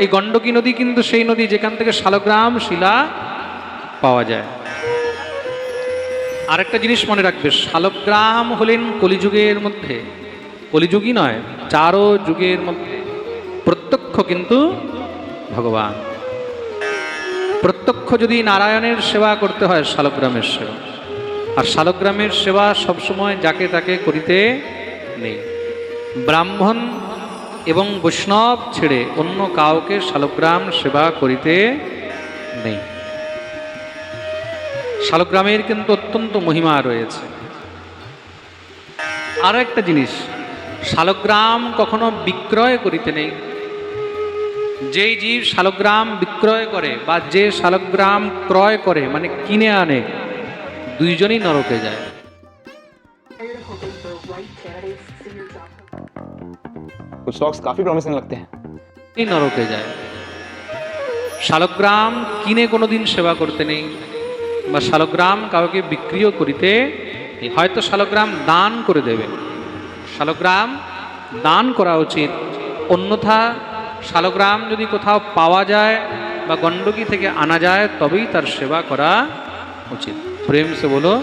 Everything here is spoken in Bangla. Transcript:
এই গণ্ডকী নদী কিন্তু সেই নদী যেখান থেকে শালগ্রাম, শিলা পাওয়া যায়। আরেকটা জিনিস মনে রাখবে, শালগ্রাম হলেন কলিযুগের মধ্যে। কলিযুগই নয়, চারো যুগের মধ্যে। প্রত্যক্ষ কিন্তু ভগবান। প্রত্যক্ষ যদি নারায়ণের সেবা করতে হয়, শালগ্রামের সেবা। আর শালগ্রামের সেবা সবসময় যাকে তাকে করিতে নেই। ব্রাহ্মণ এবং বৈষ্ণব ছেড়ে অন্য কাউকে শালগ্রাম সেবা করিতে নেই। শালগ্রামের কিন্তু অত্যন্ত মহিমা রয়েছে। আরও একটা জিনিস, শালগ্রাম কখনো বিক্রয় করিতে নেই। যেই জীব শালগ্রাম বিক্রয় করে বা যে শালগ্রাম ক্রয় করে মানে কিনে আনে, দুইজনই নরকে যায়। कुछ स्टॉक्स काफी प्रॉमिसिंग लगते हैं এই নরকে যায় শালগ্রাম কিনে কোনোদিন সেবা করতে নেই বা শালগ্রাম কাউকে বিক্রিও করিতে নেই। হয়তো শালগ্রাম দান করে দেবে শালগ্রাম দান করা উচিত অন্যথা শালগ্রাম যদি কোথাও পাওয়া যায় বা গণ্ডকী থেকে আনা যায় তবেই তার সেবা করা উচিত প্রেম সে বলো